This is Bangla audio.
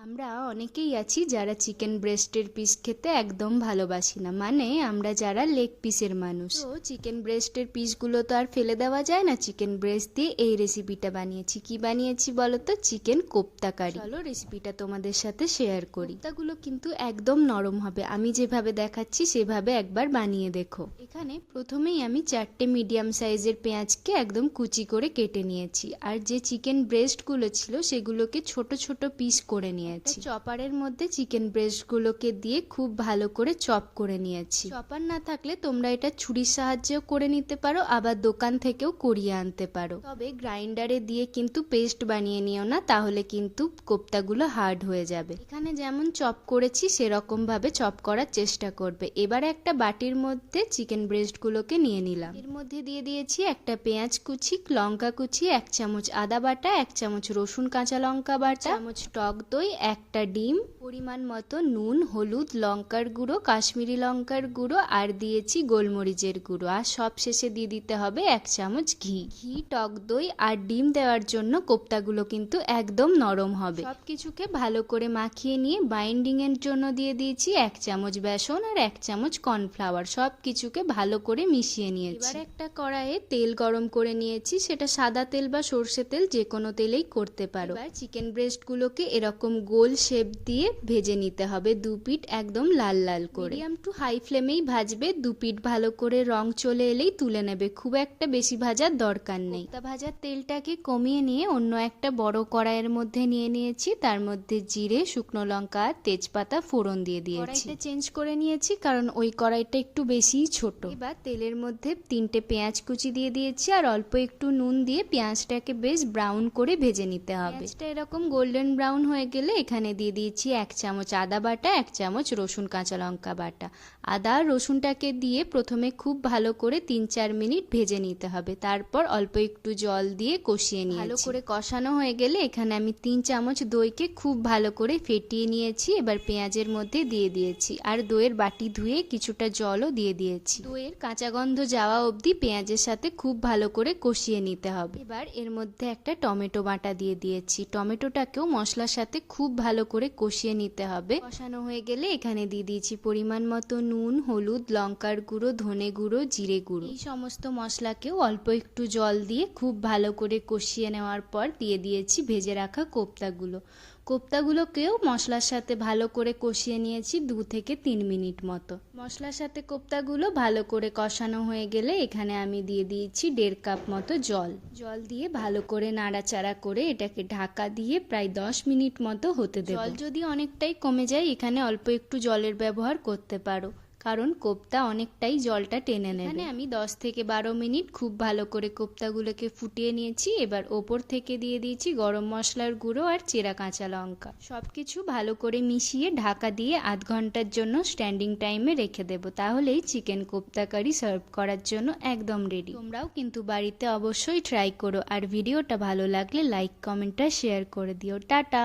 আমরা অনেকেই আছি যারা চিকেন ব্রেস্টের পিস খেতে একদম ভালোবাসি না। মানে আমরা যারা লেগ পিসের মানুষ। তো চিকেন ব্রেস্টের পিসগুলো তো আর ফেলে দেওয়া যায় না। চিকেন ব্রেস্ট দিয়ে এই রেসিপিটা বানিয়েছি। কি বানিয়েছি বলো তো? চিকেন কোপ্তা কারি চলো রেসিপিটা তোমাদের সাথে শেয়ার করি। কোপ্তাগুলো কিন্তু একদম নরম হবে। আমি যেভাবে দেখাচ্ছি, সেভাবে একবার বানিয়ে দেখো। এখানে প্রথমেই আমি চারটে মিডিয়াম সাইজের পেঁয়াজকে একদম কুচি করে কেটে নিয়েছি। আর যে চিকেন ব্রেস্টগুলো ছিল, সেগুলোকে ছোট ছোট পিস করে নিয়েছি। চপারের মধ্যে চিকেন ব্রেস্টগুলোকে দিয়ে খুব ভালো করে চপ করে নিয়েছি। চপার না থাকলে তোমরা এটা ছুরির সাহায্যেও করে নিতে পারো আবার দোকান থেকেও করিয়ে আনতে পারো। তবে গ্রাইন্ডারে দিয়ে কিন্তু পেস্ট বানিয়ে নিও না তাহলে কিন্তু কোপ্তাগুলো হার্ড হয়ে যাবে। এখানে যেমন চপ করেছি সেরকম ভাবে চপ করার চেষ্টা করবে। এবার একটা বাটির মধ্যে চিকেন ব্রেস্টগুলোকে নিয়ে নিলাম। এর মধ্যে দিয়ে দিয়েছি একটা পেঁয়াজ কুচি লঙ্কা কুচি এক চামচ আদা বাটা এক চামচ রসুন কাঁচা লঙ্কা বাটা চামচ টক দই একটা ডিম পরিমাণ মতো নুন, হলুদ, লঙ্কার গুঁড়ো, কাশ্মীরি লঙ্কার গুঁড়ো আর দিয়েছি গোলমরিচের গুঁড়ো। আর সব শেষে দিয়ে দিতে হবে এক চামচ ঘি। ঘি, টক দই আর ডিম দেওয়ার জন্য কোপ্তাগুলো কিন্তু একদম নরম হবে। সব কিছুকে ভালো করে মাখিয়ে নিয়ে বাইন্ডিং এর জন্য দিয়ে দিয়েছি এক চামচ বেসন আর এক চামচ কর্নফ্লাওয়ার। সব কিছুকে ভালো করে মিশিয়ে নিয়েছি। এবার একটা কড়াইয়ে তেল গরম করে নিয়েছি। সেটা সাদা তেল বা সর্ষে তেল যে কোনো তেলেই করতে পারো। এবার চিকেন ব্রেস্টগুলোকে এরকম গোল শেপ দিয়ে ভেজে নিতে হবে দু পিঠ একদম লাল লাল করে। মিডিয়াম টু হাই ফ্লেমেই ভাজবে দু পিঠ ভালো করে রং চলে এলেই তুলে নেবে। খুব একটা বেশি ভাজার দরকার নেই। তা ভাজার তেলটাকে কমিয়ে নিয়ে অন্য একটা বড় কড়াইয়ের মধ্যে নিয়ে নিয়েছি। তার মধ্যে জিরে শুকনো লঙ্কা আর তেজপাতা ফোড়ন দিয়ে দিয়েছি। কড়াইটা চেঞ্জ করে নিয়েছি কারণ ওই কড়াইটা একটু বেশিই ছোট। এবার তেলের মধ্যে তিনটে পেঁয়াজ কুচি দিয়ে দিয়েছি আর অল্প একটু নুন দিয়ে পেঁয়াজটাকে বেশ ব্রাউন করে ভেজে নিতে হবে। পেঁয়াজটা এরকম গোল্ডেন ব্রাউন হয়ে গেলে এখানে দিয়ে দিয়েছি এক চামচ আদা বাটা, এক চামচ রসুন কাঁচা লঙ্কা বাটা। আদা আর রসুনটাকে দিয়ে প্রথমে খুব ভালো করে তিন চার মিনিট ভেজে নিতে হবে। তারপর অল্প একটু জল দিয়ে কষিয়ে নিয়ে ভালো করে কষানো হয়ে গেলে এখানে আমি তিন চামচ দইকে খুব ভালো করে ফেটিয়ে নিয়েছি। এবার পেঁয়াজের মধ্যে দিয়ে দিয়েছি। আর দইয়ের বাটি ধুয়ে কিছুটা জলও দিয়ে দিয়েছি। দইয়ের কাঁচা গন্ধ যাওয়া অবধি পেঁয়াজের সাথে খুব ভালো করে কষিয়ে নিতে হবে। এবার এর মধ্যে একটা টমেটো বাটা দিয়ে দিয়েছি। টমেটোটাকেও মশলার সাথে খুব ভালো করে কষিয়ে নিতে হবে। কষানো হয়ে গেলে এখানে দিয়ে দিয়েছি পরিমাণ মতো নুন, হলুদ, লঙ্কার গুঁড়ো, ধনে গুঁড়ো, জিরে গুঁড়ো। এই সমস্ত মশলাকেও অল্প একটু জল দিয়ে খুব ভালো করে কষিয়ে নেওয়ার পর দিয়ে দিয়েছি ভেজে রাখা কোপ্তাগুলো। কোপ্তাগুলোকেও মশলার সাথে ভালো করে কষিয়ে নিয়েছি দু থেকে তিন মিনিট মতো। মশলার সাথে কোপ্তাগুলো ভালো করে কষানো হয়ে গেলে এখানে আমি দিয়ে দিয়েছি দেড় কাপ মতো জল। জল দিয়ে ভালো করে নাড়াচাড়া করে এটাকে ঢাকা দিয়ে প্রায় দশ মিনিট মতো হতে দেবো। জল যদি অনেকটাই কমে যায়, এখানে অল্প একটু জলের ব্যবহার করতে পারো। কারণ কোপ্তা অনেকটাই জলটা টেনে নেবে। মানে আমি দশ থেকে বারো মিনিট খুব ভালো করে কোপ্তাগুলোকে ফুটিয়ে নিয়েছি, এবার ওপর থেকে দিয়ে দিয়েছি গরম মশলার গুঁড়ো আর চেরা কাঁচা লঙ্কা। সব কিছু ভালো করে মিশিয়ে ঢাকা দিয়ে আধ ঘণ্টার জন্য স্ট্যান্ডিং টাইমে রেখে দেবো, তাহলেই চিকেন কোপ্তা কারি সার্ভ করার জন্য একদম রেডি। তোমরাও কিন্তু বাড়িতে অবশ্যই ট্রাই করো, আর ভিডিওটা ভালো লাগলে লাইক কমেন্টটা শেয়ার করে দিও। টাটা!